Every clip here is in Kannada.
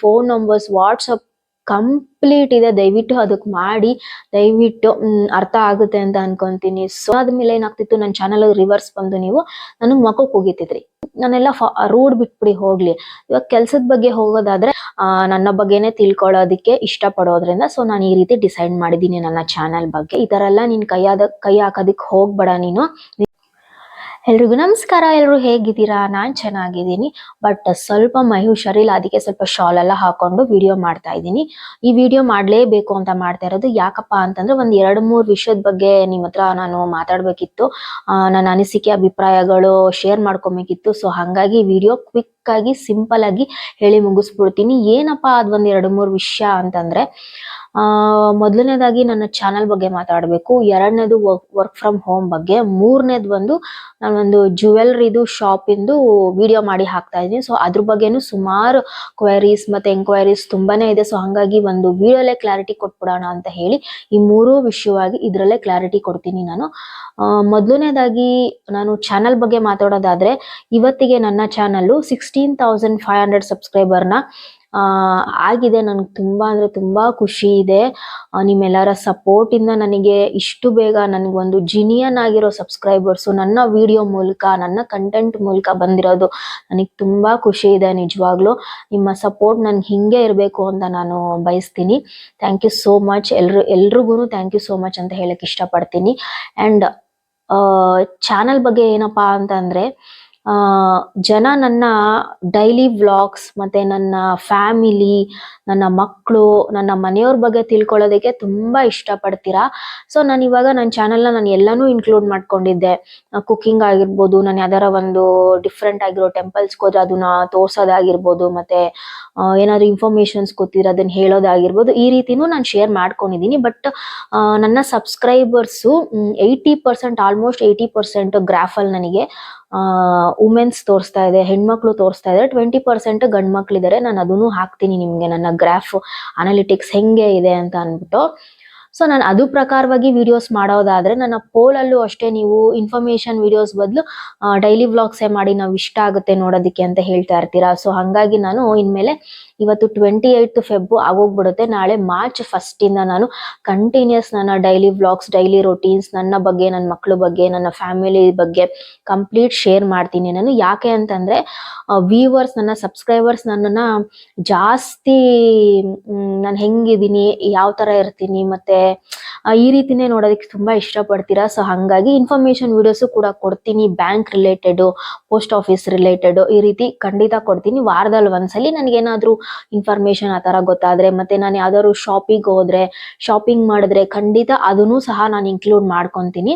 ಫೋನ್ ನಂಬರ್ಸ್ ವಾಟ್ಸಪ್ ಕಂಪ್ಲೀಟ್ ಇದೆ. ದಯವಿಟ್ಟು ಅದಕ್ಕೆ ಮಾಡಿ. ದಯವಿಟ್ಟು ಅರ್ಥ ಆಗುತ್ತೆ ಅಂತ ಅನ್ಕೊಂತೀನಿ. ಸೊ ಆದ್ಮೇಲೆ ಏನಾಗ್ತಿತ್ತು? ನನ್ನ ಚಾನಲ್ ರಿವರ್ಸ್ ಬಂದು ನೀವು ನನ್ನ ಮಕ್ಕ ಹೋಗಿತಿದ್ರಿ ನಾನೆಲ್ಲ ರೋಡ್ ಬಿಟ್ಬಿಡಿ, ಹೋಗ್ಲಿ. ಇವಾಗ ಕೆಲ್ಸದ ಬಗ್ಗೆ ಹೋಗೋದಾದ್ರೆ ನನ್ನ ಬಗ್ಗೆನೆ ತಿಳ್ಕೊಳ್ಳೋದಕ್ಕೆ ಇಷ್ಟ ಪಡೋದ್ರಿಂದ ಸೊ ನಾನು ಈ ರೀತಿ ಡಿಸೈಡ್ ಮಾಡಿದ್ದೀನಿ ನನ್ನ ಚಾನಲ್ ಬಗ್ಗೆ. ಈ ತರ ಎಲ್ಲ ನೀನ್ ಕೈಯಾದ, ಕೈ ಹಾಕೋದಕ್ಕೆ ಹೋಗ್ಬೇಡ ನೀನು. ಎಲ್ರಿಗೂ ನಮಸ್ಕಾರ, ಎಲ್ರು ಹೇಗಿದ್ದೀರಾ? ನಾನ್ ಚೆನ್ನಾಗಿದ್ದೀನಿ. ಬಟ್ ಸ್ವಲ್ಪ ಮೈ ಹುಷಾರಿಲ್ಲ ಅದಕ್ಕೆ ಸ್ವಲ್ಪ ಶಾಲ್ ಎಲ್ಲ ಹಾಕೊಂಡು ವಿಡಿಯೋ ಮಾಡ್ತಾ ಇದ್ದೀನಿ. ಈ ವಿಡಿಯೋ ಮಾಡ್ಲೇಬೇಕು ಅಂತ ಮಾಡ್ತಾ ಇರೋದು ಯಾಕಪ್ಪ ಅಂತಂದ್ರೆ ಒಂದ್ ಎರಡು ಮೂರ್ ವಿಷಯದ ಬಗ್ಗೆ ನಿಮ್ಮ ಹತ್ರ ನಾನು ಮಾತಾಡಬೇಕಿತ್ತು. ನನ್ನ ಅನಿಸಿಕೆ, ಅಭಿಪ್ರಾಯಗಳು ಶೇರ್ ಮಾಡ್ಕೊಬೇಕಿತ್ತು. ಸೊ ಹಂಗಾಗಿ ವಿಡಿಯೋ ಕ್ವಿಕ್ ಆಗಿ ಸಿಂಪಲ್ ಆಗಿ ಹೇಳಿ ಮುಗಿಸ್ಬಿಡ್ತೀನಿ. ಏನಪ್ಪಾ ಅದು ಒಂದ್ ಎರಡ್ ಮೂರ್ ವಿಷಯ ಅಂತಂದ್ರೆ ಆ, ಮೊದಲನೇದಾಗಿ ನನ್ನ ಚಾನಲ್ ಬಗ್ಗೆ ಮಾತಾಡಬೇಕು. ಎರಡನೇದು ವರ್ಕ್ ಫ್ರಮ್ ಹೋಮ್ ಬಗ್ಗೆ. ಮೂರನೇದು ಬಂದು ನಾನೊಂದು ಜುವೆಲ್ರಿದು ಶಾಪ್ ಇಂದು ವಿಡಿಯೋ ಮಾಡಿ ಹಾಕ್ತಾ ಇದ್ದೀನಿ. ಸೊ ಅದ್ರ ಬಗ್ಗೆನೂ ಸುಮಾರು ಕ್ವೈರೀಸ್ ಮತ್ತೆ ಎಂಕ್ವೈರೀಸ್ ತುಂಬಾನೇ ಇದೆ. ಸೊ ಹಂಗಾಗಿ ಒಂದು ವಿಡಿಯೋಲೇ ಕ್ಲಾರಿಟಿ ಕೊಟ್ಬಿಡೋಣ ಅಂತ ಹೇಳಿ ಈ ಮೂರೂ ವಿಷಯವಾಗಿ ಇದ್ರಲ್ಲೇ ಕ್ಲಾರಿಟಿ ಕೊಡ್ತೀನಿ ನಾನು. ಮೊದಲನೇದಾಗಿ ನಾನು ಚಾನಲ್ ಬಗ್ಗೆ ಮಾತಾಡೋದಾದ್ರೆ, ಇವತ್ತಿಗೆ ನನ್ನ channel sixteen thousand five hundred ಸಬ್ಸ್ಕ್ರೈಬರ್ನ ಆಗಿದೆ. ನನಗೆ ತುಂಬಾ ಅಂದ್ರೆ ತುಂಬಾ ಖುಷಿ ಇದೆ. ನಿಮ್ಮೆಲ್ಲರ ಸಪೋರ್ಟ್ ಇಂದ ನನಗೆ ಇಷ್ಟು ಬೇಗ ನನಗೊಂದು ಜಿನಿಯನ್ ಆಗಿರೋ ಸಬ್ಸ್ಕ್ರೈಬರ್ಸ್ ನನ್ನ ವಿಡಿಯೋ ಮೂಲಕ, ನನ್ನ ಕಂಟೆಂಟ್ ಮೂಲಕ ಬಂದಿರೋದು ನನಗೆ ತುಂಬಾ ಖುಷಿ ಇದೆ ನಿಜವಾಗ್ಲೂ. ನಿಮ್ಮ ಸಪೋರ್ಟ್ ನನಗೆ ಹಿಂಗೆ ಇರಬೇಕು ಅಂತ ನಾನು ಬಯಸ್ತೀನಿ. ಥ್ಯಾಂಕ್ ಯು ಸೋ ಮಚ್ ಎಲ್ರು ಎಲ್ರಿಗೂ ಥ್ಯಾಂಕ್ ಯು ಸೋ ಮಚ್ ಅಂತ ಹೇಳಕ್ ಇಷ್ಟಪಡ್ತೀನಿ. ಅಂಡ್ ಚಾನಲ್ ಬಗ್ಗೆ ಏನಪ್ಪಾ ಅಂತಂದ್ರೆ ಜನ ನನ್ನ ಡೈಲಿ ವ್ಲಾಗ್ಸ್ ಮತ್ತೆ ನನ್ನ ಫ್ಯಾಮಿಲಿ ನನ್ನ ಮಕ್ಕಳು ನನ್ನ ಮನೆಯವ್ರ ಬಗ್ಗೆ ತಿಳ್ಕೊಳ್ಳೋದಕ್ಕೆ ತುಂಬಾ ಇಷ್ಟಪಡ್ತೀರಾ? ಸೊ ನಾನು ಇವಾಗ ನನ್ನ ಚಾನಲ್ನ ನಾನು ಎಲ್ಲಾನು ಇನ್ಕ್ಲೂಡ್ ಮಾಡ್ಕೊಂಡಿದ್ದೆ. ಕುಕ್ಕಿಂಗ್ ಆಗಿರ್ಬೋದು, ನಾನು ಯಾವ್ದಾರ ಒಂದು ಡಿಫ್ರೆಂಟ್ ಆಗಿರೋ ಟೆಂಪಲ್ಸ್ಗೆ ಹೋದ್ರೆ ಅದನ್ನ ತೋರ್ಸೋದಾಗಿರ್ಬೋದು, ಮತ್ತೆ ಏನಾದ್ರು ಇನ್ಫಾರ್ಮೇಶನ್ಸ್ ಗೊತ್ತಿರೋ ಅದನ್ನ ಹೇಳೋದಾಗಿರ್ಬೋದು, ಈ ರೀತಿನೂ ನಾನು ಶೇರ್ ಮಾಡ್ಕೊಂಡಿದ್ದೀನಿ ಬಟ್ ನನ್ನ subscribers eighty percent almost eighty percent ಗ್ರಾಫಲ್ಲಿ ನನಗೆ ವುಮೆನ್ಸ್ ತೋರಿಸ್ತಾ ಇದೆ, ಹೆಣ್ಮಕ್ಳು ತೋರಿಸ್ತಾ ಇದೆ ಟ್ವೆಂಟಿ ಪರ್ಸೆಂಟ್ ಗಂಡ್ ಮಕ್ಳಿದ್ದಾರೆ ನಾನು ಅದನ್ನು ಹಾಕ್ತೀನಿ ನಿಮಗೆ, ನನ್ನ ಗ್ರಾಫ್ ಅನಾಲಿಟಿಕ್ಸ್ ಹೆಂಗೆ ಇದೆ ಅಂತ ಅಂದ್ಬಿಟ್ಟು. ಸೊ ನಾನು ಅದು ಪ್ರಕಾರವಾಗಿ ವಿಡಿಯೋಸ್ ಮಾಡೋದಾದ್ರೆ ನನ್ನ ಪೋಲಲ್ಲೂ ಅಷ್ಟೇ ನೀವು ಇನ್ಫಾರ್ಮೇಶನ್ ವಿಡಿಯೋಸ್ ಬದಲು ಡೈಲಿ ವ್ಲಾಗ್ಸೇ ಮಾಡಿ ನಾವು ಇಷ್ಟ ಆಗುತ್ತೆ ನೋಡೋದಕ್ಕೆ ಅಂತ ಹೇಳ್ತಾ ಇರ್ತೀರಾ. ಸೊ ಹಂಗಾಗಿ ನಾನು ಇನ್ಮೇಲೆ ಇವತ್ತು ಟ್ವೆಂಟಿ ಏಯ್ತ್ ಫೆಬ್ ಆಗೋಗ್ಬಿಡುತ್ತೆ. ನಾಳೆ ಮಾರ್ಚ್ ಫಸ್ಟ್ ಇಂದ ನಾನು ಕಂಟಿನ್ಯೂಸ್ ನನ್ನ ಡೈಲಿ ವ್ಲಾಗ್ಸ್ ಡೈಲಿ ರೊಟೀನ್ಸ್ ನನ್ನ ಬಗ್ಗೆ, ನನ್ನ ಮಕ್ಕಳ ಬಗ್ಗೆ, ನನ್ನ ಫ್ಯಾಮಿಲಿ ಬಗ್ಗೆ ಕಂಪ್ಲೀಟ್ ಶೇರ್ ಮಾಡ್ತೀನಿ ನಾನು. ಯಾಕೆ ಅಂತಂದ್ರೆ ವ್ಯೂವರ್ಸ್ ನನ್ನ ಸಬ್ಸ್ಕ್ರೈಬರ್ಸ್ ನನ್ನನ್ನ ಜಾಸ್ತಿ ನಾನು ಹೆಂಗಿದ್ದೀನಿ, ಯಾವ ತರ ಇರ್ತೀನಿ, ಮತ್ತೆ ಈ ರೀತಿನೇ ನೋಡೋದಕ್ಕೆ ತುಂಬಾ ಇಷ್ಟಪಡ್ತೀರಾ? ಸೊ ಹಂಗಾಗಿ ಇನ್ಫಾರ್ಮೇಶನ್ ವಿಡಿಯೋಸ್ ಕೂಡ ಕೊಡ್ತೀನಿ. Bank related post office related ಈ ರೀತಿ ಖಂಡಿತ ಕೊಡ್ತೀನಿ. ವಾರದಲ್ಲಿ ಒಂದ್ಸಲಿ ನನಗೇನಾದ್ರೂ ಇನ್ಫಾರ್ಮೇಶನ್ ಆ ತರ ಗೊತ್ತಾದ್ರೆ, ಮತ್ತೆ ನಾನು ಯಾವ್ದಾದ್ರು ಶಾಪಿಂಗ್ ಹೋದ್ರೆ ಶಾಪಿಂಗ್ ಮಾಡಿದ್ರೆ ಖಂಡಿತ ಅದನ್ನು ಸಹ ನಾನು ಇನ್ಕ್ಲೂಡ್ ಮಾಡ್ಕೊತೀನಿ.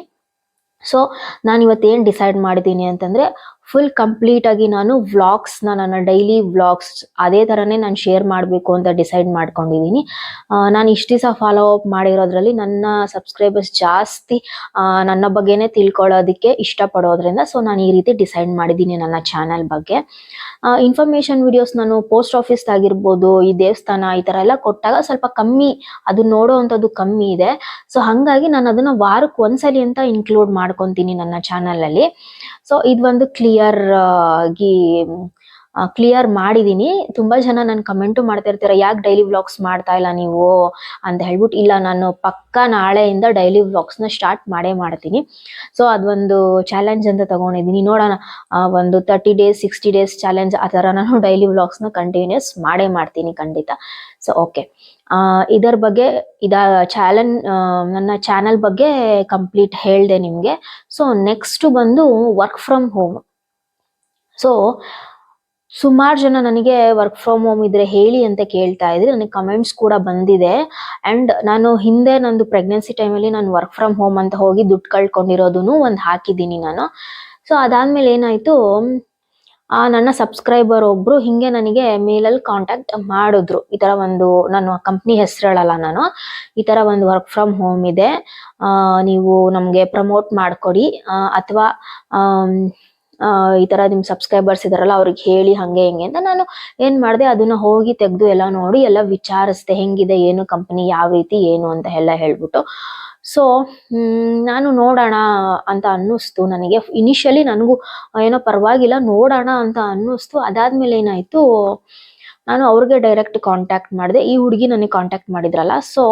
ಸೊ ನಾನು ಇವತ್ತೇನು ಡಿಸೈಡ್ ಮಾಡಿದ್ದೀನಿ ಅಂತಂದ್ರೆ ಫುಲ್ ಕಂಪ್ಲೀಟ್ ಆಗಿ ನಾನು ವ್ಲಾಗ್ಸ್ ನನ್ನ ಡೈಲಿ ವ್ಲಾಗ್ಸ್ ಅದೇ ತರನೇ ನಾನು ಶೇರ್ ಮಾಡಬೇಕು ಅಂತ ಡಿಸೈಡ್ ಮಾಡ್ಕೊಂಡಿದ್ದೀನಿ ನಾನು ಇಷ್ಟು ದಿವಸ ಫಾಲೋ ಅಪ್ ಮಾಡಿರೋದ್ರಲ್ಲಿ ನನ್ನ ಸಬ್ಸ್ಕ್ರೈಬರ್ಸ್ ಜಾಸ್ತಿ ನನ್ನ ಬಗ್ಗೆನೇ ತಿಳ್ಕೊಳ್ಳೋದಕ್ಕೆ ಇಷ್ಟಪಡೋದ್ರಿಂದ ಸೊ ನಾನು ಈ ರೀತಿ ಡಿಸೈಡ್ ಮಾಡಿದ್ದೀನಿ ನನ್ನ ಚಾನಲ್ ಬಗ್ಗೆ. ಇನ್ಫಾರ್ಮೇಷನ್ ವಿಡಿಯೋಸ್ ನಾನು ಪೋಸ್ಟ್ ಆಫೀಸ್ ಆಗಿರ್ಬೋದು, ಈ ದೇವಸ್ಥಾನ ಈ ಥರ ಎಲ್ಲ ಕೊಟ್ಟಾಗ ಸ್ವಲ್ಪ ಕಮ್ಮಿ, ಅದು ನೋಡೋ ಅಂಥದ್ದು ಕಮ್ಮಿ ಇದೆ. ಸೊ ಹಾಗಾಗಿ ನಾನು ಅದನ್ನು ವಾರಕ್ಕೆ ಒಂದ್ಸಲಿ ಅಂತ ಇನ್ಕ್ಲೂಡ್ ಮಾಡ್ಕೊತೀನಿ ನನ್ನ ಚಾನಲ್ ಅಲ್ಲಿ. ಸೊ ಇದು ಒಂದು ಕ್ಲಿಯರ್ ಆಗಿ ಕ್ಲಿಯರ್ ಮಾಡಿದೀನಿ. ತುಂಬಾ ಜನ ನನ್ ಕಮೆಂಟು ಮಾಡ್ತಾ ಇರ್ತೀರ, ಯಾಕೆ ಡೈಲಿ ವ್ಲಾಗ್ಸ್ ಮಾಡ್ತಾ ಇಲ್ಲ ನೀವು? ಅಂತ ಹೇಳ್ಬಿಟ್ಟು ಇಲ್ಲ, ನಾನು ಪಕ್ಕ ನಾಳೆಯಿಂದ ಡೈಲಿ ವ್ಲಾಗ್ಸ್ನ ಸ್ಟಾರ್ಟ್ ಮಾಡೇ ಮಾಡ್ತೀನಿ. ಸೊ ಅದೊಂದು ಚಾಲೆಂಜ್ ಅಂತ ತಗೊಂಡಿದ್ದೀನಿ ನೋಡೋಣ ಒಂದು thirty days sixty days challenge ಆ ತರ ನಾನು ಡೈಲಿ ನ ಕಂಟಿನ್ಯೂಸ್ ಮಾಡೇ ಮಾಡ್ತೀನಿ ಖಂಡಿತ. ಸೊ ಓಕೆ ಇದರ ಬಗ್ಗೆ, ಇದ ಚಾಲೆಂಜ್ ನನ್ನ ಚಾನಲ್ ಬಗ್ಗೆ ಕಂಪ್ಲೀಟ್ ಹೇಳ್ದೆ ನಿಮ್ಗೆ. ಸೊ ನೆಕ್ಸ್ಟ್ ಬಂದು ವರ್ಕ್ ಫ್ರಮ್ ಹೋಮ್ ಸೊ ಸುಮಾರು ಜನ ನನಗೆ ವರ್ಕ್ ಫ್ರಮ್ ಹೋಮ್ ಇದ್ರೆ ಹೇಳಿ ಅಂತ ಕೇಳ್ತಾ ಇದ್ರೆ. ನನಗೆ ಕಮೆಂಟ್ಸ್ ಕೂಡ ಬಂದಿದೆ. ಅಂಡ್ ನಾನು ಹಿಂದೆ ನಂದು ಪ್ರೆಗ್ನೆನ್ಸಿ ಟೈಮಲ್ಲಿ ನಾನು ವರ್ಕ್ ಫ್ರಮ್ ಹೋಮ್ ಅಂತ ಹೋಗಿ ದುಡ್ಡು ಕಳ್ಕೊಂಡಿರೋದನ್ನು ಒಂದು ಹಾಕಿದ್ದೀನಿ ನಾನು. ಸೊ ಅದಾದ್ಮೇಲೆ ಏನಾಯ್ತು, ಆ ನನ್ನ ಸಬ್ಸ್ಕ್ರೈಬರ್ ಒಬ್ರು ಹಿಂಗೆ ನನಗೆ ಮೇಲಲ್ಲಿ ಕಾಂಟ್ಯಾಕ್ಟ್ ಮಾಡಿದ್ರು. ಈ ತರ ಒಂದು ನಾನು ಕಂಪ್ನಿ ಹೆಸರು ಹೇಳಲ್ಲ ನಾನು. ಈ ತರ ಒಂದು ವರ್ಕ್ ಫ್ರಮ್ ಹೋಮ್ ಇದೆ. ನೀವು ನಮ್ಗೆ ಪ್ರಮೋಟ್ ಮಾಡ್ಕೊಡಿ. ಅಥವಾ ಈ ತರ ನಿಮ್ ಸಬ್ಸ್ಕ್ರೈಬರ್ಸ್ ಇದಾರಲ್ಲ, ಅವ್ರಿಗೆ ಹೇಳಿ ಹಂಗೆ ಹಿಂಗೆ ಅಂತ ನಾನು ಏನ್ ಮಾಡಿದೆ, ಅದನ್ನ ಹೋಗಿ ತೆಗೆದು ಎಲ್ಲ ನೋಡಿ, ಎಲ್ಲ ವಿಚಾರಿಸ್ದೆ, ಹೆಂಗಿದೆ, ಏನು ಕಂಪ್ನಿ ಯಾವ ರೀತಿ, ಏನು ಅಂತ ಎಲ್ಲ ಹೇಳ್ಬಿಟ್ಟು. ಸೊ ನಾನು ನೋಡೋಣ ಅಂತ ಅನ್ನಿಸ್ತು ನನಗೆ. ಇನಿಷಿಯಲಿ ನನಗೂ ಏನೋ ಪರವಾಗಿಲ್ಲ, ನೋಡೋಣ ಅಂತ ಅನ್ನಿಸ್ತು. ಅದಾದ್ಮೇಲೆ ಏನಾಯ್ತು ನಾನು ಅವ್ರಿಗೆ ಡೈರೆಕ್ಟ್ ಕಾಂಟ್ಯಾಕ್ಟ್ ಮಾಡಿದೆ. ಈ ಹುಡುಗಿ ನನಗೆ ಕಾಂಟ್ಯಾಕ್ಟ್ ಮಾಡಿದ್ರಲ್ಲ ಸೊ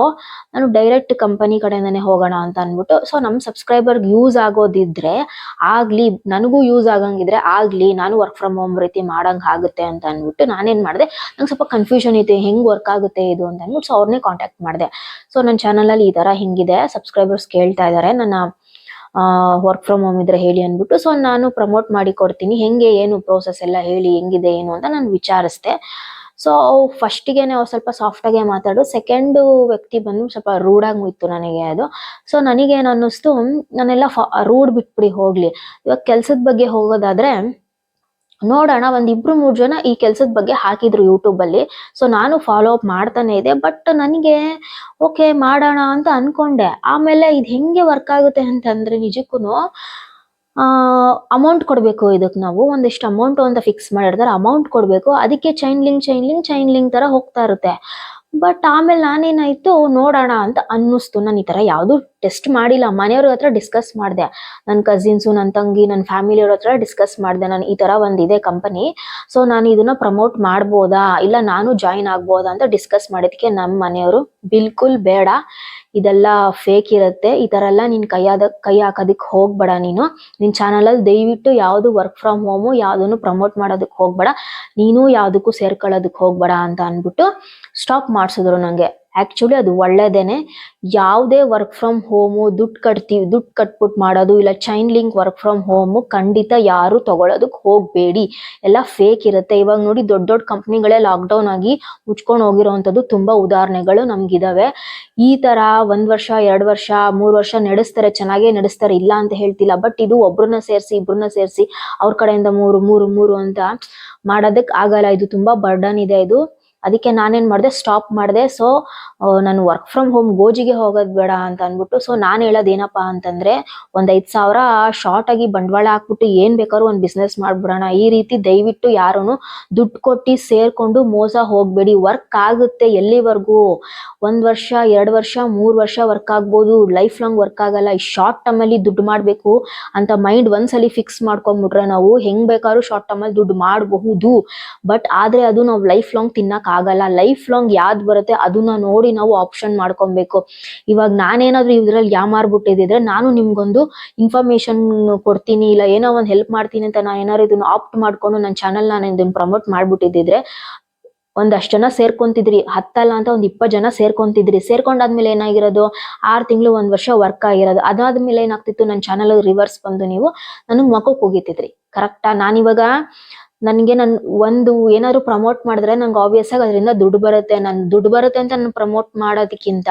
ನಾನು ಡೈರೆಕ್ಟ್ ಕಂಪನಿ ಕಡೆಯಿಂದನೇ ಹೋಗೋಣ ಅಂತ ಅಂದ್ಬಿಟ್ಟು ಸೊ ನಮ್ಮ ಸಬ್ಸ್ಕ್ರೈಬರ್ಗೆ ಯೂಸ್ ಆಗೋದಿದ್ರೆ ಆಗ್ಲಿ, ನನಗೂ ಯೂಸ್ ಆಗಂಗಿದ್ರೆ ಆಗ್ಲಿ, ನಾನು ವರ್ಕ್ ಫ್ರಮ್ ಹೋಮ್ ರೀತಿ ಮಾಡಂಗೆ ಆಗುತ್ತೆ ಅಂತ ಅಂದ್ಬಿಟ್ಟು ನಾನೇನು ಮಾಡಿದೆ, ನಂಗೆ ಸ್ವಲ್ಪ ಕನ್ಫ್ಯೂಷನ್ ಇದೆ ಹೆಂಗೆ ವರ್ಕ್ ಆಗುತ್ತೆ ಇದು ಅಂತ ಅಂದ್ಬಿಟ್ಟು ಸೊ ಅವ್ರನ್ನೇ ಕಾಂಟ್ಯಾಕ್ಟ್ ಮಾಡಿದೆ. ಸೊ ನನ್ನ ಚಾನಲಲ್ಲಿ ಈ ಥರ ಹಿಂಗಿದೆ ಸಬ್ಸ್ಕ್ರೈಬರ್ಸ್ ಕೇಳ್ತಾ ಇದ್ದಾರೆ ನನ್ನ ವರ್ಕ್ ಫ್ರಮ್ ಹೋಮ್ ಇದ್ರೆ ಹೇಳಿ ಅಂದ್ಬಿಟ್ಟು ಸೊ ನಾನು ಪ್ರಮೋಟ್ ಮಾಡಿ ಕೊಡ್ತೀನಿ, ಹೆಂಗೆ, ಏನು ಪ್ರೋಸೆಸ್ ಎಲ್ಲ ಹೇಳಿ, ಹೆಂಗಿದೆ, ಏನು ಅಂತ ನಾನು ವಿಚಾರಿಸ್ದೆ. ಸೊ ಫಸ್ಟಿಗೆನೆ ಅವ್ರು ಸ್ವಲ್ಪ ಸಾಫ್ಟ್ ಆಗೇ ಮಾತಾಡು. ಸೆಕೆಂಡ್ ವ್ಯಕ್ತಿ ಬಂದು ಸ್ವಲ್ಪ ರೂಡ್ ಆಗಿ ಮುಯ್ತು ನನಗೆ ಅದು. ಸೊ ನನಗೇನು ಅನ್ನಿಸ್ತು, ನಾನೆಲ್ಲ ರೂಡ್ ಬಿಟ್ಬಿಡಿ, ಹೋಗ್ಲಿ. ಇವಾಗ ಕೆಲಸದ ಬಗ್ಗೆ ಹೋಗೋದಾದ್ರೆ, ನೋಡೋಣ, ಒಂದ್ ಇಬ್ರು ಮೂರು ಜನ ಈ ಕೆಲಸದ ಬಗ್ಗೆ ಹಾಕಿದ್ರು ಯೂಟ್ಯೂಬ್ ಅಲ್ಲಿ. ಸೊ ನಾನು ಫಾಲೋ ಅಪ್ ಮಾಡ್ತಾನೆ ಇದೆ ಬಟ್ ನನಗೆ ಓಕೆ ಮಾಡೋಣ ಅಂತ ಅನ್ಕೊಂಡೆ. ಆಮೇಲೆ ಇದು ಹೆಂಗೆ ವರ್ಕ್ ಆಗುತ್ತೆ ಅಂತಂದ್ರೆ ನಿಜಕ್ಕೂನು ಆ ಅಮೌಂಟ್ ಕೊಡಬೇಕು ಇದಕ್ಕೆ ನಾವು. ಒಂದಿಷ್ಟು ಅಮೌಂಟ್ ಅಂತ ಫಿಕ್ಸ್ ಮಾಡಿರ್ತಾರೆ ಅಮೌಂಟ್ ಕೊಡಬೇಕು. ಅದಕ್ಕೆ chain link chain link chain link ತರ ಹೋಗ್ತಾ ಇರುತ್ತೆ. ಬಟ್ ಆಮೇಲೆ ನಾನೇನಾಯ್ತು, ನೋಡೋಣ ಅಂತ ಅನ್ನಿಸ್ತು. ನಾನು ಈ ತರ ಯಾವುದೂ ಟೆಸ್ಟ್ ಮಾಡಿಲ್ಲ. ಮನೆಯವ್ರ ಹತ್ರ ಡಿಸ್ಕಸ್ ಮಾಡಿದೆ. ನನ್ನ ಕಸಿನ್ಸು ನನ್ನ ತಂಗಿ ನನ್ನ ಫ್ಯಾಮಿಲಿಯವ್ರ ಹತ್ರ ಡಿಸ್ಕಸ್ ಮಾಡಿದೆ. ನಾನು ಈ ತರ ಒಂದಿದೆ ಕಂಪನಿ ಸೊ ನಾನು ಇದನ್ನ ಪ್ರಮೋಟ್ ಮಾಡ್ಬೋದಾ? ಇಲ್ಲ ನಾನು ಜಾಯಿನ್ ಆಗ್ಬೋದಾ ಅಂತ ಡಿಸ್ಕಸ್ ಮಾಡಿದಕ್ಕೆ ನಮ್ಮ ಮನೆಯವರು, ಬಿಲ್ಕುಲ್ ಬೇಡ. ಇದೆಲ್ಲ ಫೇಕ್ ಇರುತ್ತೆ. ಈ ತರ ಎಲ್ಲ ನಿನ್ ಕೈಯಾದ, ಕೈ ಹಾಕೋದಕ್ ಹೋಗ್ಬೇಡ ನೀನು. ನಿನ್ನ ಚಾನಲ್ ಅಲ್ಲಿ ದಯವಿಟ್ಟು ಯಾವುದು ವರ್ಕ್ ಫ್ರಮ್ ಹೋಮು ಯಾವುದನ್ನು ಪ್ರಮೋಟ್ ಮಾಡೋದಕ್ ಹೋಗ್ಬೇಡ. ನೀನು ಯಾವುದಕ್ಕೂ ಸೇರ್ಕೊಳ್ಳೋದಕ್ ಹೋಗ್ಬೇಡ ಅಂತ ಅನ್ಬಿಟ್ಟು ಸ್ಟಾಪ್ ಮಾಡಿಸಿದ್ರು ನನಗೆ ಆ್ಯಕ್ಚುಲಿ ಅದು ಒಳ್ಳೇದೇನೆ. ಯಾವುದೇ ವರ್ಕ್ ಫ್ರಮ್ ಹೋಮು ದುಡ್ಡು ಕಟ್ತೀವಿ, ದುಡ್ಡು ಕಟ್ಬಿಟ್ಟು ಮಾಡೋದು ಇಲ್ಲ chain link work from home ಖಂಡಿತ ಯಾರು ತೊಗೊಳೋದಕ್ಕೆ ಹೋಗಬೇಡಿ. ಎಲ್ಲ ಫೇಕ್ ಇರುತ್ತೆ. ಇವಾಗ ನೋಡಿ ದೊಡ್ಡ ದೊಡ್ಡ ಕಂಪ್ನಿಗಳೇ ಲಾಕ್ಡೌನ್ ಆಗಿ ಮುಚ್ಕೊಂಡು ಹೋಗಿರೋವಂಥದ್ದು ತುಂಬಾ ಉದಾಹರಣೆಗಳು ನಮಗಿದ್ದಾವೆ ಈ ತರ ಒಂದು ವರ್ಷ, ಎರಡು ವರ್ಷ, ಮೂರು ವರ್ಷ ನಡೆಸ್ತಾರೆ, ಚೆನ್ನಾಗೇ ನಡೆಸ್ತಾರೆ, ಇಲ್ಲ ಅಂತ ಹೇಳ್ತಿಲ್ಲ. ಬಟ್ ಇದು ಒಬ್ರನ್ನ ಸೇರಿಸಿ, ಇಬ್ರನ್ನ ಸೇರಿಸಿ ಅವ್ರ ಕಡೆಯಿಂದ ಮೂರು ಮೂರು ಮೂರು ಅಂತ ಮಾಡೋದಕ್ಕೆ ಆಗಲ್ಲ. ಇದು ತುಂಬಾ ಬರ್ಡನ್ ಇದೆ ಇದು. ಅದಕ್ಕೆ ನಾನೇನು ಮಾಡಿದೆ ಸ್ಟಾಪ್ ಮಾಡಿದೆ. ಸೊ ನಾನು ವರ್ಕ್ ಫ್ರಮ್ ಹೋಮ್ ಗೋಜಿಗೆ ಹೋಗೋದು ಬೇಡ ಅಂತ ಅಂದ್ಬಿಟ್ಟು ಸೊ ನಾನು ಹೇಳೋದು ಏನಪ್ಪ ಅಂತಂದ್ರೆ, ಒಂದು ಐದು ಸಾವಿರ ಶಾರ್ಟ್ ಆಗಿ ಬಂಡವಾಳ ಹಾಕ್ಬಿಟ್ಟು ಏನು ಬೇಕಾದ್ರೂ ಒಂದು ಬಿಸ್ನೆಸ್ ಮಾಡಿಬಿಡೋಣ. ಈ ರೀತಿ ದಯವಿಟ್ಟು ಯಾರೂ ದುಡ್ಡು ಕೊಟ್ಟಿ ಸೇರಿಕೊಂಡು ಮೋಸ ಹೋಗಬೇಡಿ. ವರ್ಕ್ ಆಗುತ್ತೆ ಎಲ್ಲಿವರೆಗೂ. ಒಂದು ವರ್ಷ, ಎರಡು ವರ್ಷ, ಮೂರು ವರ್ಷ ವರ್ಕ್ ಆಗ್ಬೋದು. ಲೈಫ್ ಲಾಂಗ್ ವರ್ಕ್ ಆಗಲ್ಲ. ಈ ಶಾರ್ಟ್ ಟರ್ಮ್ ಅಲ್ಲಿ ದುಡ್ಡು ಮಾಡಬೇಕು ಅಂತ ಮೈಂಡ್ ಒಂದ್ಸಲಿ ಫಿಕ್ಸ್ ಮಾಡ್ಕೊಂಡ್ಬಿಟ್ರೆ ನಾವು ಹೆಂಗ್ ಬೇಕಾದ್ರೂ ಶಾರ್ಟ್ ಟರ್ಮ್ ಅಲ್ಲಿ ದುಡ್ಡು ಮಾಡಬಹುದು. ಬಟ್ ಆದ್ರೆ ಅದು ನಾವು ಲೈಫ್ ಲಾಂಗ್ ತಿನ್ನಕ್ ಆಗಲ್ಲ ಲೈಫ್ ಲಾಂಗ್ ಯಾವ್ದು ಬರುತ್ತೆ ಅದನ್ನ ನೋಡಿ ನಾವು ಆಪ್ಷನ್ ಮಾಡ್ಕೊಬೇಕು. ಇವಾಗ ನಾನೇನಾದ್ರೂ ಇದ್ರಲ್ಲಿ ಯಾಮಾರ್ಬಿಟ್ಟಿದ್ರೆ ನಾನು ನಿಮ್ಗೊಂದು ಇನ್ಫಾರ್ಮೇಶನ್ ಕೊಡ್ತೀನಿ, ಇಲ್ಲ ಏನೋ ಒಂದ್ ಹೆಲ್ಪ್ ಮಾಡ್ತೀನಿ ಅಂತ ನಾನು ಏನಾದ್ರು ಇದನ್ನ ಆಪ್ಟ್ ಮಾಡ್ಕೊಂಡು ನನ್ನ ಚಾನಲ್ ನಾನು ಇದನ್ನ ಪ್ರಮೋಟ್ ಮಾಡ್ಬಿಟ್ಟಿದ್ರೆ ಒಂದಷ್ಟು ಜನ ಸೇರ್ಕೊಂತಿದ್ರಿ. ಹತ್ತಲ್ಲ ಅಂತ ಒಂದ್ ಇಪ್ಪತ್ತು ಜನ ಸೇರ್ಕೊಂತಿದ್ರಿ. ಸೇರ್ಕೊಂಡಾದ್ಮೇಲೆ ಏನಾಗಿರೋದು? ಆರ್ ತಿಂಗಳು ಒಂದ್ ವರ್ಷ ವರ್ಕ್ ಆಗಿರೋದು. ಅದಾದ್ಮೇಲೆ ಏನಾಗ್ತಿತ್ತು? ನನ್ನ ಚಾನಲ್ ರಿವರ್ಸ್ ಬಂದು ನೀವು ನನಗ್ ಮಕ್ಕ ಹೋಗಿತಿದ್ರಿ ಕರೆಕ್ಟಾ ನಾನಿವಾಗ ನನ್ಗೆ ನನ್ನ ಒಂದು ಏನಾದ್ರು ಪ್ರಮೋಟ್ ಮಾಡಿದ್ರೆ ನಂಗೆ ಆಬ್ವಿಯಸ್ ಆಗಿ ಅದರಿಂದ ದುಡ್ಡು ಬರುತ್ತೆ. ನನ್ ದುಡ್ಡು ಬರುತ್ತೆ ಅಂತ ನಾನು ಪ್ರಮೋಟ್ ಮಾಡೋದಕ್ಕಿಂತ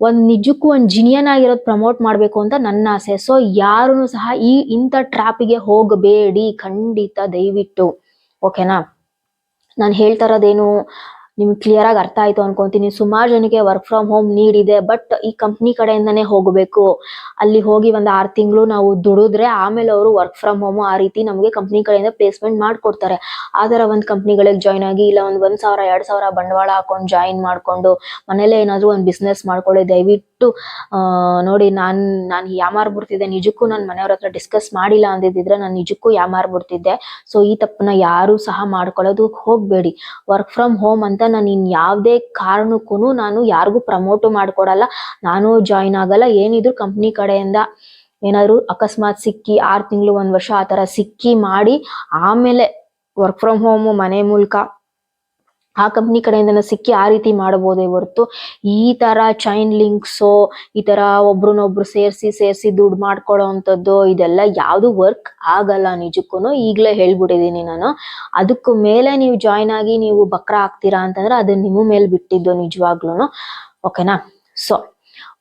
ಒಂದು ನಿಜಕ್ಕೂ ಒಂದ್ ಜಿನಿಯನ್ ಆಗಿರೋದು ಪ್ರಮೋಟ್ ಮಾಡ್ಬೇಕು ಅಂತ ನನ್ನ ಆಸೆ. ಸೊ ಯಾರುನು ಸಹ ಈ ಇಂಥ ಟ್ರಾಪಿಗೆ ಹೋಗಬೇಡಿ. ಖಂಡಿತ ದಯವಿಟ್ಟು. ಓಕೆನಾ ನಾನು ಹೇಳ್ತಾ ಇರೋದೇನು ನಿಮ್ಗೆ ಕ್ಲಿಯರ್ ಆಗಿ ಅರ್ಥ ಆಯ್ತು ಅನ್ಕೊಂತೀನಿ. ಸುಮಾರು ಜನಕ್ಕೆ ವರ್ಕ್ ಫ್ರಮ್ ಹೋಮ್ ನೀಡ್ ಇದೆ ಬಟ್ ಈ ಕಂಪ್ನಿ ಕಡೆಯಿಂದನೇ ಹೋಗಬೇಕು. ಅಲ್ಲಿ ಹೋಗಿ ಒಂದ್ ಆರ್ ತಿಂಗಳು ನಾವು ದುಡಿದ್ರೆ ಆಮೇಲೆ ಅವರು ವರ್ಕ್ ಫ್ರಮ್ ಹೋಮ್ ಆ ರೀತಿ ನಮಗೆ ಕಂಪ್ನಿ ಕಡೆಯಿಂದ ಪ್ಲೇಸ್ಮೆಂಟ್ ಮಾಡ್ಕೊಡ್ತಾರೆ. ಆ ಒಂದ್ ಕಂಪ್ನಿಗಳಿಗೆ ಜಾಯ್ನ್ ಆಗಿ ಇಲ್ಲ ಒಂದ್ ಒಂದ್ ಸಾವಿರ, ಎರಡ್ ಸಾವಿರ ಬಂಡವಾಳ ಹಾಕೊಂಡು ಜಾಯಿನ್ ಮಾಡ್ಕೊಂಡು ಮನೇಲೆ ಏನಾದ್ರು ಒಂದ್ ಬಿಸ್ನೆಸ್ ಮಾಡ್ಕೊಳ್ಳಿ. ದಯವಿಟ್ಟು ಆ, ನೋಡಿ ನಾನ್, ನಾನು ಯಾಮಾರ್ ಬಿಡ್ತಿದ್ದೆ, ನಿಜಕ್ಕೂ ನನ್ನ ಮನೆಯವ್ರ ಹತ್ರ ಡಿಸ್ಕಸ್ ಮಾಡಿಲ್ಲ ಅಂದಿದ್ರೆ ನಾನು ನಿಜಕ್ಕೂ ಯಾಮಾರ್ ಬಿಡ್ತಿದ್ದೆ. ಸೊ ಈ ತಪ್ಪನ್ನ ಯಾರು ಸಹ ಮಾಡ್ಕೊಳ್ಳೋದು ಹೋಗ್ಬೇಡಿ. ವರ್ಕ್ ಫ್ರಮ್ ಹೋಮ್ ಅಂತ ನಾನು ಇನ್ ಯಾವುದೇ ಕಾರಣಕ್ಕೂ ನಾನು ಯಾರಿಗೂ ಪ್ರಮೋಟ್ ಮಾಡ್ಕೊಡಲ್ಲ. ನಾನು ಜಾಯಿನ್ ಆಗಲ್ಲ. ಏನಿದ್ರು ಕಂಪ್ನಿ ಕಡೆಯಿಂದ ಏನಾದ್ರು ಅಕಸ್ಮಾತ್ ಸಿಕ್ಕಿ, ಆರ್ ತಿಂಗಳು, ಒಂದ್ ವರ್ಷ ಆ ತರ ಸಿಕ್ಕಿ ಮಾಡಿ, ಆಮೇಲೆ ವರ್ಕ್ ಫ್ರಮ್ ಹೋಮ್ ಮನೆ ಮೂಲಕ ಆ ಕಂಪ್ನಿ ಕಡೆಯಿಂದ ಸಿಕ್ಕಿ ಆ ರೀತಿ ಮಾಡಬಹುದೇ ಹೊರತು ಈ ತರ ಚೈನ್ ಲಿಂಕ್ಸು ಈ ತರ ಒಬ್ರನ್ನೊಬ್ರು ಸೇರಿಸಿ ಸೇರಿಸಿ ದುಡ್ಡು ಮಾಡ್ಕೊಳ್ಳೋ ಅಂತದ್ದು ಇದೆಲ್ಲ ಯಾವುದು ವರ್ಕ್ ಆಗಲ್ಲ ನಿಜಕ್ಕೂನು. ಈಗ್ಲೇ ಹೇಳ್ಬಿಟ್ಟಿದೀನಿ ನಾನು. ಅದಕ್ಕೂ ಮೇಲೆ ನೀವು ಜಾಯಿನ್ ಆಗಿ ನೀವು ಬಕ್ರ ಆಗ್ತೀರಾ ಅಂತಂದ್ರೆ ಅದು ನಿಮ್ಮ ಮೇಲೆ ಬಿಟ್ಟಿದ್ದು ನಿಜವಾಗ್ಲೂನು. ಓಕೆನಾ ಸೊ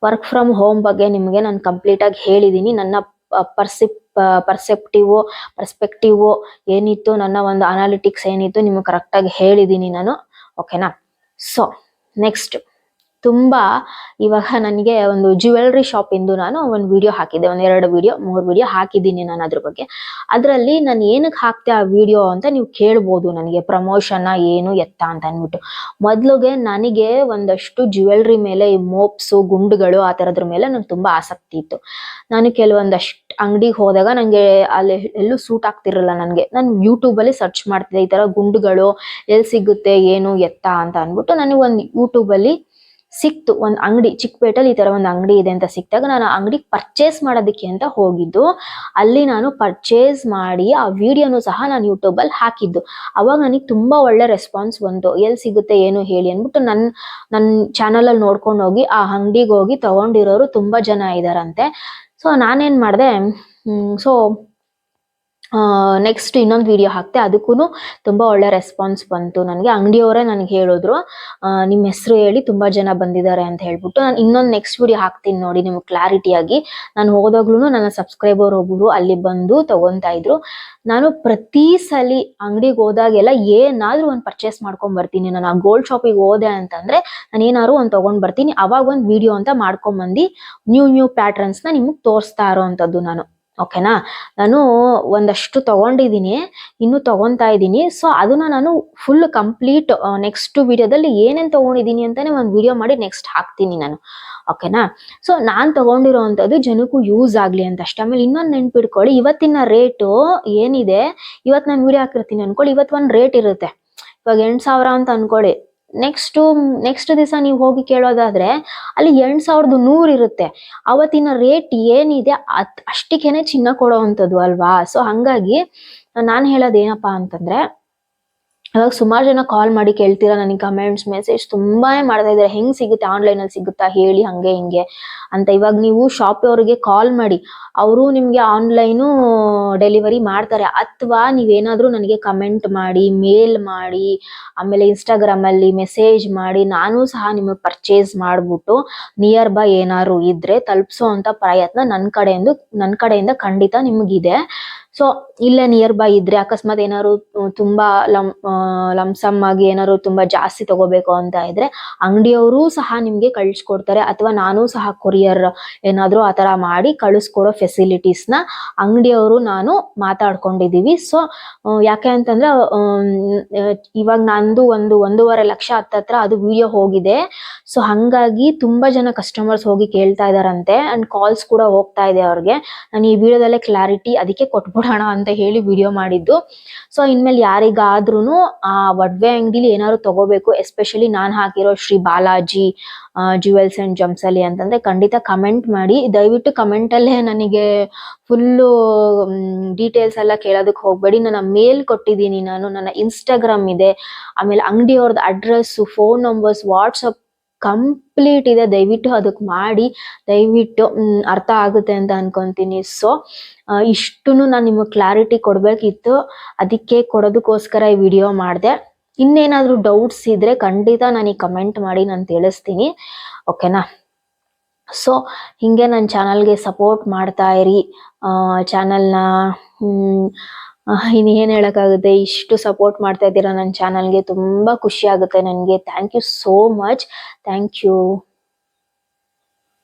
ವರ್ಕ್ ಫ್ರಮ್ ಹೋಮ್ ಬಗ್ಗೆ ನಿಮಗೆ ನಾನು ಕಂಪ್ಲೀಟ್ ಆಗಿ ಹೇಳಿದೀನಿ. ನನ್ನ ಪರ್ಸಿಪ್ ಪರ್ಸೆಪ್ಟಿವ್ ಪರ್ಸ್ಪೆಕ್ಟಿವ್ ಏನಿತ್ತು, ನನ್ನ ಒಂದು ಅನಾಲಿಟಿಕ್ಸ್ ಏನಿತ್ತು, ನಿಮಗೆ ಕರೆಕ್ಟ್ ಆಗಿ ಹೇಳಿದೀನಿ ನಾನು ಓಕೆನಾ ಸೊ ನೆಕ್ಸ್ಟ್ ತುಂಬಾ ಇವಾಗ ನನಗೆ ಒಂದು ಜ್ಯುವೆಲ್ರಿ ಶಾಪ್ ಇಂದು ನಾನು ಒಂದು ವಿಡಿಯೋ ಹಾಕಿದ್ದೆ, ಒಂದ್ ಎರಡು ವಿಡಿಯೋ ಮೂರು ವಿಡಿಯೋ ಹಾಕಿದ್ದೀನಿ ನಾನು ಅದ್ರ ಬಗ್ಗೆ. ಅದರಲ್ಲಿ ನಾನು ಏನಕ್ಕೆ ಹಾಕ್ತೆ ಆ ವಿಡಿಯೋ ಅಂತ ನೀವು ಕೇಳ್ಬೋದು ನನಗೆ ಪ್ರಮೋಷನ್ ಏನು ಎತ್ತ ಅಂತ ಅಂದ್ಬಿಟ್ಟು ಮೊದಲಿಗೆ ನನಗೆ ಒಂದಷ್ಟು ಜ್ಯುವೆಲ್ರಿ ಮೇಲೆ ಈ ಮೋಪ್ಸು ಗುಂಡುಗಳು ಆ ಥರದ್ರ ಮೇಲೆ ನಂಗೆ ತುಂಬಾ ಆಸಕ್ತಿ ಇತ್ತು. ನಾನು ಕೆಲವೊಂದಷ್ಟು ಅಂಗಡಿಗೆ ಹೋದಾಗ ನಂಗೆ ಅಲ್ಲಿ ಎಲ್ಲೂ ಸೂಟ್ ಆಗ್ತಿರಲ್ಲ ನನಗೆ. ನಾನು ಯೂಟ್ಯೂಬಲ್ಲಿ ಸರ್ಚ್ ಮಾಡ್ತಿದ್ದೆ ಈ ಥರ ಗುಂಡುಗಳು ಎಲ್ಲಿ ಸಿಗುತ್ತೆ, ಏನು ಎತ್ತ ಅಂತ ಅಂದ್ಬಿಟ್ಟು ನನಗೆ ಒಂದು ಯೂಟ್ಯೂಬಲ್ಲಿ ಸಿಕ್ತು. ಒಂದು ಅಂಗಡಿ, ಚಿಕ್ಕಪೇಟೆಲಿ ಈ ತರ ಒಂದು ಅಂಗಡಿ ಇದೆ ಅಂತ ಸಿಕ್ತಾಗ ನಾನು ಆ ಅಂಗಡಿ ಪರ್ಚೇಸ್ ಮಾಡೋದಕ್ಕೆ ಅಂತ ಹೋಗಿದ್ದು. ಅಲ್ಲಿ ನಾನು ಪರ್ಚೇಸ್ ಮಾಡಿ ಆ ವಿಡಿಯೋನು ಸಹ ನಾನು ಯೂಟ್ಯೂಬಲ್ಲಿ ಹಾಕಿದ್ದು. ಅವಾಗ ನನಗೆ ತುಂಬಾ ಒಳ್ಳೆ ರೆಸ್ಪಾನ್ಸ್ ಬಂತು. ಎಲ್ಲಿ ಸಿಗುತ್ತೆ, ಏನು ಹೇಳಿ ಅಂದ್ಬಿಟ್ಟು ನನ್ನ ನನ್ನ ಚಾನಲಲ್ಲಿ ನೋಡ್ಕೊಂಡು ಹೋಗಿ ಆ ಅಂಗಡಿಗೆ ಹೋಗಿ ತಗೊಂಡಿರೋರು ತುಂಬಾ ಜನ ಇದ್ದಾರಂತೆ ಸೊ ನಾನೇನು ಮಾಡಿದೆ ಸೊ ನೆಕ್ಸ್ಟ್ ಇನ್ನೊಂದು ವಿಡಿಯೋ ಹಾಕ್ತೆ. ಅದಕ್ಕೂ ತುಂಬಾ ಒಳ್ಳೆ ರೆಸ್ಪಾನ್ಸ್ ಬಂತು ನನಗೆ. ಅಂಗಡಿಯವರೇ ನನಗೆ ಹೇಳಿದ್ರು ನಿಮ್ಮ ಹೆಸರು ಹೇಳಿ ತುಂಬಾ ಜನ ಬಂದಿದ್ದಾರೆ ಅಂತ ಹೇಳ್ಬಿಟ್ಟು ನಾನು ಇನ್ನೊಂದು ನೆಕ್ಸ್ಟ್ ವಿಡಿಯೋ ಹಾಕ್ತೀನಿ ನೋಡಿ ನಿಮ್ಗೆ ಕ್ಲಾರಿಟಿಯಾಗಿ ನಾನು ಹೋದಾಗ್ಲೂ ನನ್ನ ಸಬ್ಸ್ಕ್ರೈಬರ್ ಒಬ್ರು ಅಲ್ಲಿ ಬಂದು ತಗೊಂತಾ ಇದ್ರು. ನಾನು ಪ್ರತಿ ಸಲಿ ಅಂಗಡಿಗೆ ಹೋದಾಗೆಲ್ಲ ಏನಾದರೂ ಒಂದು ಪರ್ಚೇಸ್ ಮಾಡ್ಕೊಂಡ್ ಬರ್ತೀನಿ. ನಾನು ಆ ಗೋಲ್ಡ್ ಶಾಪಿಗೆ ಹೋದೆ ಅಂತಂದ್ರೆ ನಾನು ಏನಾದ್ರು ಒಂದು ತಗೊಂಡ್ ಬರ್ತೀನಿ. ಅವಾಗ ಒಂದು ವಿಡಿಯೋ ಅಂತ ಮಾಡ್ಕೊಂಡ್ಬಂದು ನ್ಯೂ ನ್ಯೂ ಪ್ಯಾಟರ್ನ್ಸ್ನ ನಿಮ್ಗೆ ತೋರಿಸ್ತಾ ಇರೋವಂಥದ್ದು ನಾನು. ಓಕೆನಾ? ನಾನು ಒಂದಷ್ಟು ತಗೊಂಡಿದ್ದೀನಿ, ಇನ್ನು ತಗೊಂತಾ ಇದ್ದೀನಿ. ಸೊ ಅದನ್ನ ನಾನು ಫುಲ್ ಕಂಪ್ಲೀಟ್ ನೆಕ್ಸ್ಟ್ ವಿಡಿಯೋದಲ್ಲಿ ಏನೇನು ತಗೊಂಡಿದ್ದೀನಿ ಅಂತಾನೆ ಒಂದು ವಿಡಿಯೋ ಮಾಡಿ ನೆಕ್ಸ್ಟ್ ಹಾಕ್ತೀನಿ ನಾನು. ಓಕೆನಾ? ಸೊ ನಾನ್ ತಗೊಂಡಿರೋವಂಥದ್ದು ಜನಕ್ಕೂ ಯೂಸ್ ಆಗಲಿ ಅಂತ ಅಷ್ಟೇ ಆಮೇಲೆ ಇನ್ನೊಂದು ನೆನ್ಪಿಡ್ಕೊಳ್ಳಿ, ಇವತ್ತಿನ ರೇಟು ಏನಿದೆ? ಇವತ್ತು ನಾನು ವಿಡಿಯೋ ಹಾಕಿರ್ತೀನಿ ಅಂದ್ಕೊಳ್ಳಿ ಇವತ್ತು ಒಂದು ರೇಟ್ ಇರುತ್ತೆ. ಇವಾಗ ಎಂಟು ಸಾವಿರ ಅಂತ ಅನ್ಕೊಳ್ಳಿ. ನೆಕ್ಸ್ಟ್ ನೆಕ್ಸ್ಟ್ ದಿವಸ ನೀವು ಹೋಗಿ ಕೇಳೋದಾದ್ರೆ, ಅಲ್ಲಿ ಎಂಟು ಸಾವಿರದ ನೂರು ಇರುತ್ತೆ. ಅವತ್ತಿನ ರೇಟ್ ಏನಿದೆ ಅತ್ ಅಷ್ಟಕ್ಕೇನೆ ಚಿನ್ನ ಕೊಡೋವಂಥದ್ದು ಅಲ್ವಾ? ಸೊ ಹಂಗಾಗಿ ನಾನು ಹೇಳೋದು ಏನಪ್ಪಾ ಅಂತಂದ್ರೆ ಇವಾಗ ಸುಮಾರು ಜನ ಕಾಲ್ ಮಾಡಿ ಕೇಳ್ತೀರಾ? ನನಗೆ ಕಮೆಂಟ್ಸ್ ಮೆಸೇಜ್ ತುಂಬಾನೇ ಮಾಡ್ತಾ ಇದ್ದಾರೆ ಹೆಂಗ್ ಸಿಗುತ್ತೆ? ಆನ್ಲೈನ್ ಅಲ್ಲಿ ಸಿಗುತ್ತಾ? ಹೇಳಿ ಹಂಗೆ, ಹಿಂಗೆ ಅಂತ ಇವಾಗ ನೀವು ಶಾಪ್ ಅವರಿಗೆ ಕಾಲ್ ಮಾಡಿ, ಅವರು ನಿಮ್ಗೆ ಆನ್ಲೈನ್ ಡೆಲಿವರಿ ಮಾಡ್ತಾರೆ. ಅಥವಾ ನೀವೇನಾದ್ರೂ ನನಗೆ ಕಮೆಂಟ್ ಮಾಡಿ ಮೇಲ್ ಮಾಡಿ, ಆಮೇಲೆ ಇನ್ಸ್ಟಾಗ್ರಾಮ್ ಅಲ್ಲಿ ಮೆಸೇಜ್ ಮಾಡಿ, ನಾನು ಸಹ ನಿಮಗೆ ಪರ್ಚೇಸ್ ಮಾಡ್ಬಿಟ್ಟು ನಿಯರ್ ಬೈ ಏನಾದ್ರು ಇದ್ರೆ ತಲುಪಿಸೋ ಅಂತ ಪ್ರಯತ್ನ ನನ್ನ ಕಡೆಯಿಂದ ನನ್ನ ಕಡೆಯಿಂದ ಖಂಡಿತ ನಿಮಗಿದೆ. ಸೊ ಇಲ್ಲೇ ನಿಯರ್ ಬೈ ಇದ್ರೆ ಅಕಸ್ಮಾತ್ ಏನಾದ್ರು ತುಂಬಾ ಲಂ ಲಂಸಮ್ ಆಗಿ ಏನಾದ್ರು ತುಂಬಾ ಜಾಸ್ತಿ ತಗೋಬೇಕು ಅಂತ ಇದ್ರೆ ಅಂಗಡಿಯವರು ಸಹ ನಿಮ್ಗೆ ಕಳ್ಸಿಕೊಡ್ತಾರೆ ಅಥವಾ ನಾನು ಸಹ ಕೊರಿಯರ್ ಏನಾದ್ರು ಆತರ ಮಾಡಿ ಕಳಿಸ್ಕೊಡೋ ಫೆಸಿಲಿಟೀಸ್ನ ಅಂಗಡಿಯವರು ನಾನು ಮಾತಾಡ್ಕೊಂಡಿದೀವಿ ಸೊ ಯಾಕೆ ಅಂತಂದ್ರೆ ಇವಾಗ ನಂದು ಒಂದು ಒಂದೂವರೆ ಲಕ್ಷ ಹತ್ತತ್ರ ಅದು ವಿಡಿಯೋ ಹೋಗಿದೆ. ಸೊ ಹಂಗಾಗಿ ತುಂಬಾ ಜನ ಕಸ್ಟಮರ್ಸ್ ಹೋಗಿ ಕೇಳ್ತಾ ಇದಾರಂತೆ ಅಂಡ್ ಕಾಲ್ಸ್ ಕೂಡ ಹೋಗ್ತಾ ಇದೆ ಅವ್ರಿಗೆ. ನಾನು ಈ ವಿಡಿಯೋದಲ್ಲೇ ಕ್ಲಾರಿಟಿ ಅದಕ್ಕೆ ಕೊಟ್ಬಿಡೋಣ ಅಂತ ಹೇಳಿ ವಿಡಿಯೋ ಮಾಡಿದ್ದು. ಸೊ ಇನ್ಮೇಲೆ ಯಾರಿಗಾದ್ರೂ ಆ ಒಡವೆ ಅಂಗಡಿಲಿ ಏನಾದ್ರು ತಗೋಬೇಕು ಎಸ್ಪೆಷಲಿ ನಾನು ಹಾಕಿರೋ ಶ್ರೀ ಬಾಲಾಜಿ ಜ್ಯುವೆಲ್ಸ್ ಅಂಡ್ ಜಮ್ಸಲ್ಲಿ ಅಂತಂದ್ರೆ ಖಂಡಿತ ಕಮೆಂಟ್ ಮಾಡಿ. ದಯವಿಟ್ಟು ಕಮೆಂಟ್ ಅಲ್ಲೇ ನನಗೆ ಫುಲ್ಲು ಡೀಟೇಲ್ಸ್ ಎಲ್ಲ ಕೇಳೋದಕ್ಕೆ ಹೋಗ್ಬೇಡಿ. ನನ್ನ ಮೇಲ್ ಕೊಟ್ಟಿದ್ದೀನಿ ನಾನು. ನನ್ನ ಇನ್ಸ್ಟಾಗ್ರಾಮ್ ಇದೆ. ಆಮೇಲೆ ಅಂಗಡಿಯವ್ರದ್ದು address phone numbers WhatsApp complete ಇದೆ. ದಯವಿಟ್ಟು ಅದಕ್ಕೆ ಮಾಡಿ. ದಯವಿಟ್ಟು ಅರ್ಥ ಆಗುತ್ತೆ ಅಂತ ಅನ್ಕೊಂತೀನಿ. ಸೊ ಇಷ್ಟನ್ನು ನಾನು ನಿಮಗೆ ಕ್ಲಾರಿಟಿ ಕೊಡಬೇಕಿತ್ತು. ಅದಕ್ಕೆ ಕೊಡೋದಕ್ಕೋಸ್ಕರ ಈ ವಿಡಿಯೋ ಮಾಡಿದೆ. ಇನ್ನೇನಾದ್ರೂ ಡೌಟ್ಸ್ ಇದ್ರೆ ಖಂಡಿತ ನನಗೆ ಕಮೆಂಟ್ ಮಾಡಿ ನಾನು ತಿಳಿಸ್ತೀನಿ. ಓಕೆನಾ ಸೊ ಹಿಂಗೆ ನನ್ನ ಚಾನಲ್ಗೆ ಸಪೋರ್ಟ್ ಮಾಡ್ತಾ ಇರಿ. ಚಾನಲ್ನ ಇನ್ನು ಏನು ಹೇಳೋಕ್ಕಾಗುತ್ತೆ? ಇಷ್ಟು ಸಪೋರ್ಟ್ ಮಾಡ್ತಾ ಇದ್ದೀರಾ ನನ್ನ ಚಾನಲ್ಗೆ ತುಂಬ ಖುಷಿ ಆಗುತ್ತೆ ನನಗೆ. Thank you so much thank you